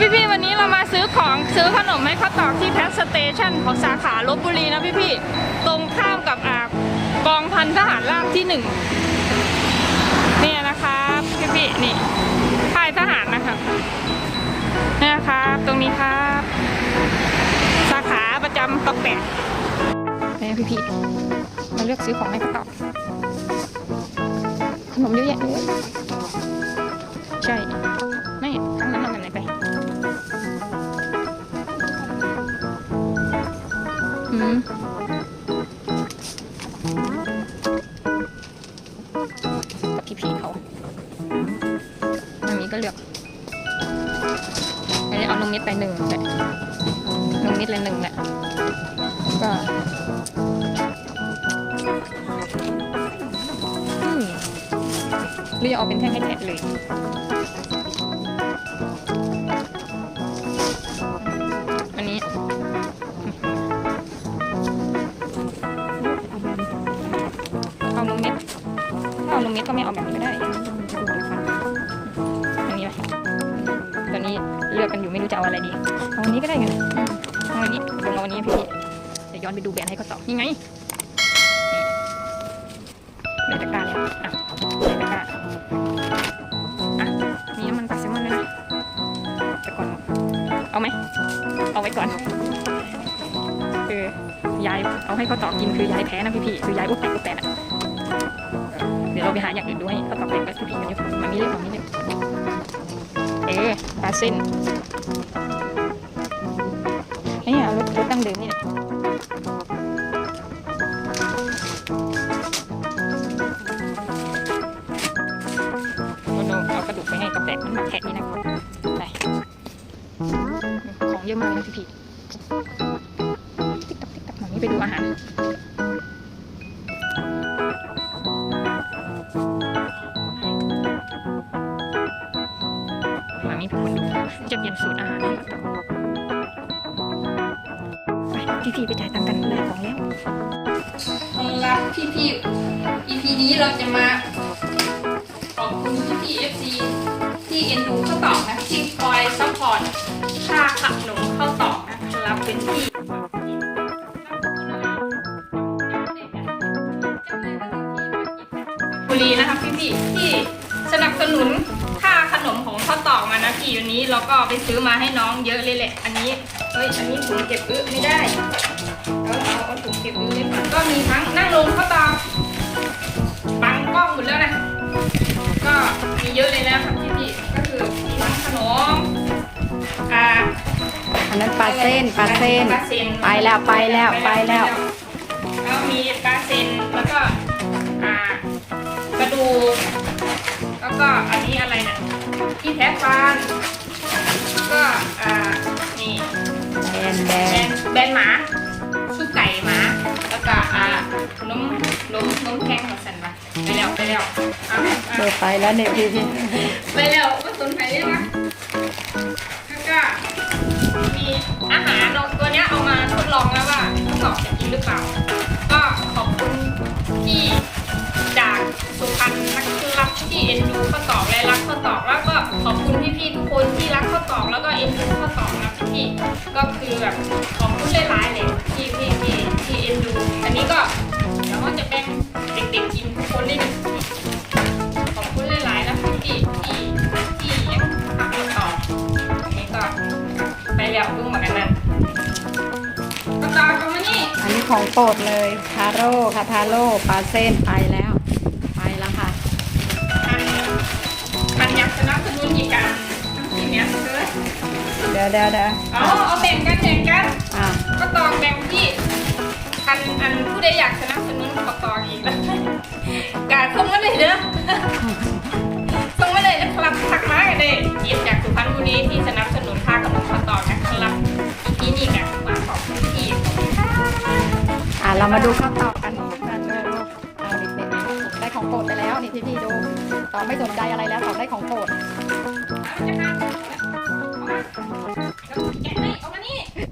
พี่พี่วันนี้เรามาซื้อของซื้อขนมให้ข้าวตอกที่แพทสเตชันของสาขาลบบุรีนะพี่พี่ตรงข้ามกับอากองพันทหารราบที่หนึ่งเนี่ยนะครับพี่พี่นี่ค่ายทหารนะครับเนี่ยนะครับตรงนี้ครับ สาขาประจำตอกแตกเนี่ยพี่พี่มาเลือกซื้อของให้ข้าวตอก นมเยอะแยะเลยใช่นี่ทั้งนั้นเอาแบบไหนไปอืมกับพี่พีเขาอันนี้ก็เลือกอันนี้เอานมเม็ดไปหนึ่งแหละนมเม็ดเลยหนึ่งแหละก็ หรือจะเอาเป็นแท่งให้แทะเลยอันนี้เอานมเม็ดถ้าเอานมเม็ดก็ไม่เอาแบบนี้ก็ได้อันนี้ไปตอนนี้เลือกกันอยู่ไม่รู้จะเอาอะไรดีเอาอันนี้ก็ได้ไงอืมเอาอันนี้ลงเอาอันนี้พี่ๆเดี๋ยวย้อนไปดูแบรนด์ให้เขาตอบนี่ไง ในตะกร้าแล้วอะในตะกร้าอะมีน้ำมันปลาแซลมอนด้วยนะแต่ก่อนเอาไหมเอาไว้ก่อนคือยายเอาให้เขาตอกกินคือยายแพ้นะพี่ๆคือยายอุบแตกอุบแตกอะเดี๋ยวเราไปหาอย่างอื่นด้วยเขาตอกเล็กกับพี่ๆกันอยู่มามีเล็กของนี้เลยเออปลาเส้นนี่เอารถรถตั้งเดิมนี่แหละ เยอะมากนะพี่ติ๊กตักติ๊กตักหน่อนี่ไปดูอาหารหมามีเป็นคนดูจะเปลี่ยนสูตรอาหารให้ต่อไปพี่พี่ไปจ่ายตังค์กันได้ของแล้วรับพี่พี่ EP นี้เราจะมาขอบคุณพี่พี่ FC ที่เอ็นดูข้าวตอกนะที่คอยซัพพอร์ต นะคะพี่พี่ๆที่สนับสนุนค่าขนมของข้าวตอกมานะพี่วันนี้เราก็ไปซื้อมาให้น้องเยอะเลยแหละ อันนี้เฮ้ยอันนี้ถุงเก็บอึไม่ได้เอาเอาเอาถุงเก็บดูเลยค่ะก็มีทั้งนั่งลงข้าวตอกบังกล้องหมดแล้วนะก็มีเยอะเลยนะครับพี่พี่ๆก็คือมีทั้งขนมอ่าอันนั้นปลาเส้นปลาเส้นปลาเส้น ไปแล้วไปแล้วไปแล้ว แล้วมีปลาเส้น ที่แท้ฟันก็อ่านี่แบนแบแบนนแบนหมาชูไก่หมาแล้วก็อ่านมนมนมแข็งของสันปะไปแล้วไปแล้วเอาเดินไปแล้วเนี่ยพี่พี่ไปแล้วก็สนใจได้ไหมแล้วก็มีอาหารตัวเนี้ยเอามาทดลองแล้วว่าทดสอบจะกินหรือเปล่า ก็ขอบคุณที่จากสุพรรณนะครับที่เอ็นดูข้าวตอกและรักข้าวตอกแล้วก็ อบคุณพี่ๆทุกคนที่รักข้าวตอกแล้วก็เอ็นดูข้าวตอกนะพี่ๆก็คือแบบขอบคุณหลายๆเลยที่พี่ๆที่เอ็นดู อันนี้ก็เดี๋ยวก็จะแบ่งเด็กๆกินทุกคนเลยนขอบคุณหลายๆนะพี่ๆที่ที่ยังทำข้าวตอกอันนี้ก็ไปแล้วเพิ่งเหมือนกันนั่นข้าวตอกเอามานี่อันนี้ของโปรดเลยทาโร่ค่ะทาโร่ปลาเส้นไปแล้ว เดี๋ยวเดี๋ยวเดี๋ยวเอาเอาแบ่งกันแบ่งกัน อะก็ตองแบ่งที่ อันอันผู้ใดอยากสนับสนุนขอตองอีกนะกาส่งมาเลยเด้อส่งมาเลยนะครับทักมากันเลยยิบจากสุพรรณบุรีที่สนับสนุนค่าขนมขอตองนะครับที่นี่กันมาขอบคุณพี่ขอบคุณค่ะอะเรามาดูข้าวตอกกันกันเลยลูกเอาเด็กๆได้ของโปรดไปแล้วนี่พี่พี่ๆดูตอกไม่สนใจอะไรแล้วตอกได้ของโปรดเอาจะค่ะ